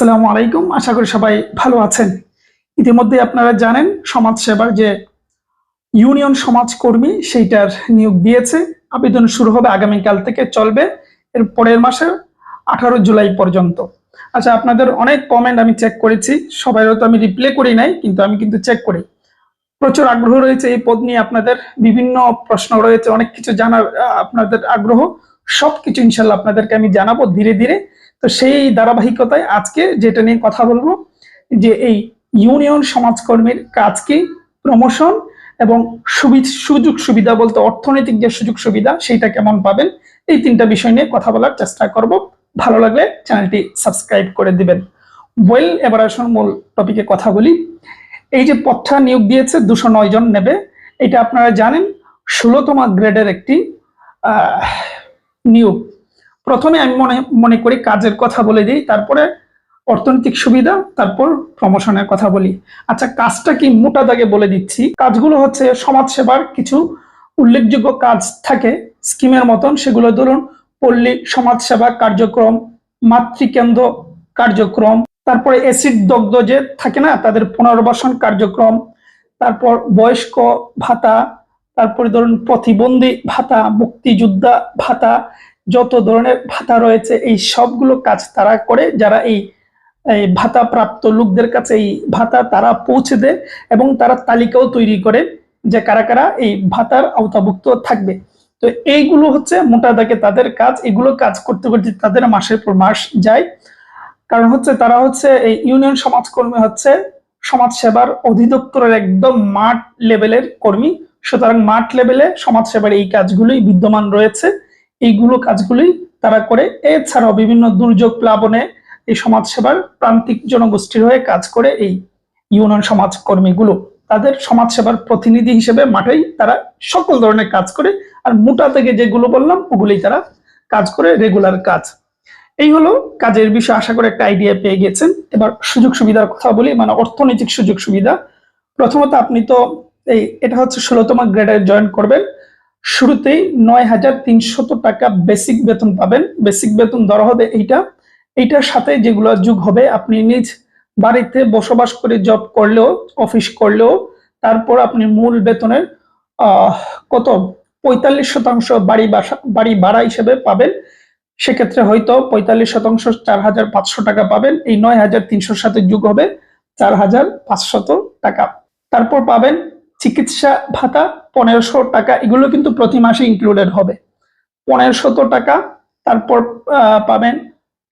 আসসালামু আলাইকুম। আশা করি সবাই ভালো আছেন। ইতিমধ্যে আপনারা জানেন সমাজ সেবার যে ইউনিয়ন সমাজকর্মী, সেইটার নিয়োগ দিয়েছে। আবেদন শুরু হবে আগামীকাল থেকে চলবে এর পরের মাসে, আঠারো জুলাই পর্যন্ত। আচ্ছা আপনাদের অনেক কমেন্ট আমি চেক করেছি। সবাইও তো আমি রিপ্লে করি নাই, কিন্তু আমি কিন্তু চেক করি। প্রচুর আগ্রহ রয়েছে এই পদ নিয়ে আপনাদের। বিভিন্ন প্রশ্ন রয়েছে, অনেক কিছু জানার আপনাদের আগ্রহ। সবকিছু ইনশাল্লাহ আপনাদেরকে আমি জানাব ধীরে ধীরে। তো সেই ধারাবাহিকতায় আজকে যেটা নিয়ে কথা বলব, যে এই ইউনিয়ন সমাজকর্মীর কাজ কি প্রমোশন এবং সুযোগ সুবিধা বলতে অর্থনৈতিক যে সুযোগ সুবিধা, সেইটা কেমন পাবেন, এই তিনটা বিষয় নিয়ে কথা বলার চেষ্টা করব। ভালো লাগলে চ্যানেলটি সাবস্ক্রাইব করে দিবেন। ওয়েল এবার আসুন মূল টপিকে কথা বলি। এই যে পথটা নিয়োগ দিয়েছে দুশো নয় জন নেবে, এটা আপনারা জানেন, ষোলোতম গ্রেডের একটি নিয়োগ। প্রথমে আমি মনে মনে করি কাজের কথা বলে দিই, তারপরে অর্থনৈতিক সুবিধা, তারপর প্রমোশনের কথা বলি। আচ্ছা কাজটা কি মোটা দাগে বলে দিচ্ছি? কাজগুলো হচ্ছে সমাজ সেবার কিছু উল্লেখযোগ্য কাজ থাকে, স্কিমের মতন। সেগুলো ধরুন, পল্লী সমাজ সেবা কার্যক্রম, মাতৃকেন্দ্র কার্যক্রম, তারপরে এসিড দগ্ধ যে থাকে না, তাদের পুনর্বাসন কার্যক্রম, তারপর বয়স্ক ভাতা, তারপরে ধরুন প্রতিবন্ধী ভাতা, মুক্তিযোদ্ধা ভাতা যত ধরনের ভাতা রয়েছে, এই সবগুলো কাজ তারা করে, যারা এই এই ভাতা প্রাপ্ত লোকদের কাছে এই ভাতা তারা পৌঁছে দেয় এবং তারা তালিকাও তৈরি করে যে কারা কারা এই ভাতার আওতাভুক্ত থাকবে। তো এইগুলো হচ্ছে মোটা দাগে তাদের কাজ, এগুলো কাজ করতে করতে তাদের মাসের পর মাস যায়। কারণ হচ্ছে তারা হচ্ছে এই ইউনিয়ন সমাজকর্মী হচ্ছে সমাজ সেবার অধিদপ্তরের একদম মাঠ লেভেলের কর্মী। সুতরাং মাঠ লেভেলে সমাজ সেবার এই কাজগুলোই বিদ্যমান রয়েছে। এইগুলো কাজগুলি তারা করে। এছাড়াও বিভিন্ন দুর্যোগ প্লাবনে এই সমাজ সেবার প্রান্তিক জনগোষ্ঠীর হয়ে কাজ করে এই ইউনিয়ন সমাজ কর্মীগুলো তাদের সমাজ সেবার প্রতিনিধি হিসেবে মাঠেই তারা সকল ধরনের কাজ করে আর মোটা থেকে যেগুলো বললাম, ওগুলোই তারা কাজ করে রেগুলার কাজ। এই হলো কাজের বিষয়ে, আশা করে একটা আইডিয়া পেয়ে গেছেন। এবার সুযোগ সুবিধার কথা বলি মানে অর্থনৈতিক সুযোগ সুবিধা। প্রথমত আপনি তো এই, এটা হচ্ছে ষোলোতম গ্রেডে জয়েন করবেন। শুরুতেই নয় হাজার তিনশত টাকা বেসিক বেতন পাবেন। বেসিক বেতন ধরা হবে এইটা। এইটার সাথে যেগুলো যুগ হবে, আপনি নিজ বাড়িতে বসবাস করে জব করলেও অফিস করলেও, তারপর আপনি মূল বেতনের কত? পঁয়তাল্লিশ শতাংশ বাড়ি বাসা, বাড়ি ভাড়া হিসেবে পাবেন। সেক্ষেত্রে হয়তো পঁয়তাল্লিশ শতাংশ, চার হাজার পাঁচশো টাকা পাবেন। এই নয় হাজার তিনশোর সাথে যুগ হবে চার হাজার পাঁচশত টাকা। তারপর পাবেন চিকিৎসা ভাতা পনেরোশো টাকা এগুলো কিন্তু প্রতি মাসে ইনক্লুডেড হবে। পনেরোশত টাকা তারপর পাবেন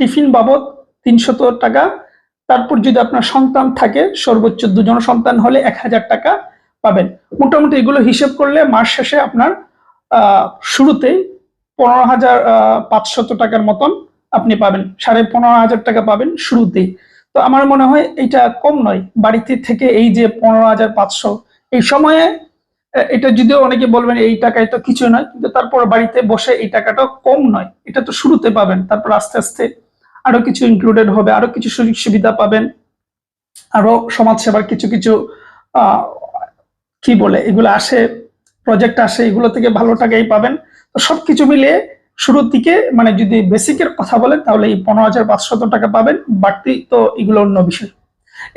টিফিন বাবদ তিনশত টাকা। তারপর যদি আপনার সন্তান থাকে সর্বোচ্চ দুজন সন্তান হলে এক হাজার টাকা পাবেন। মোটামুটি এগুলো হিসেব করলে মাস শেষে আপনার আহ, শুরুতেই পনেরো হাজার পাঁচশত টাকার মতন আপনি পাবেন। সাড়ে পনেরো হাজার টাকা পাবেন শুরুতেই। তো আমার মনে হয় এটা কম নয়। বাড়িতে থেকে এই যে পনেরো হাজার পাঁচশো এই সময়ে এটা যদিও অনেকে বলবেন এই টাকায় তো কিছু নয়, কিন্তু তারপর বাড়িতে বসে এই টাকাটা কম নয়। এটা তো শুরুতে পাবেন, তারপর আস্তে আস্তে আরও কিছু ইনক্লুডেড হবে, আরও কিছু সুযোগ সুবিধা পাবেন, আরও সমাজ সেবার কিছু কিছু কি বলে, এগুলো আসে প্রজেক্ট আসে, এগুলো থেকে ভালো টাকাই পাবেন। তো সবকিছু মিলিয়ে শুরুর দিকে মানে যদি বেসিকের কথা বলেন, তাহলে এই পনেরো হাজার পাঁচশত টাকা পাবেন, বাড়তি তো এগুলো অন্য বিষয়।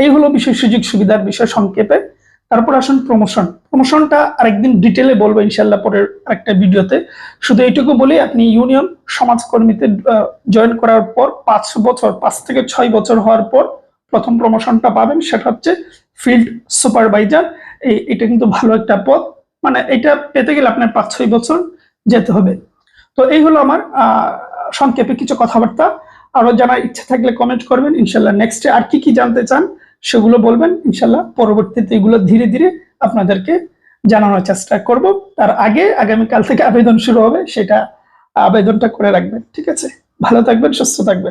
এই হলো বিষয় সুযোগ সুবিধার বিষয় সংক্ষেপে। তারপর আসুন প্রমোশন প্রমোশনটা আরেকদিন ডিটেলে বলব ইনশাল্লাহ পরের একটা ভিডিওতে। শুধু এইটুকু বলি, আপনি ইউনিয়ন সমাজকর্মীতে জয়েন করার পর পাঁচ বছর, পাঁচ থেকে ছয় বছর হওয়ার পর প্রথম প্রমোশনটা পাবেন। সেটা হচ্ছে ফিল্ড সুপারভাইজার এই, এটা কিন্তু ভালো একটা পদ মানে এটা পেতে গেলে আপনার পাঁচ ছয় বছর যেতে হবে। তো এই হলো আমার সংক্ষেপে কিছু কথাবার্তা। আরও জানার ইচ্ছা থাকলে কমেন্ট করবেন। ইনশাল্লাহ নেক্সটে আর কি কি জানতে চান সেগুলো বলবেন, ইনশাল্লাহ। পরবর্তীতে এগুলো ধীরে ধীরে আপনাদেরকে জানানোর চেষ্টা করব। তার আগে আগামীকাল থেকে আবেদন শুরু হবে, সেটা আবেদনটা করে রাখবেন, ঠিক আছে? ভালো থাকবেন, সুস্থ থাকবেন।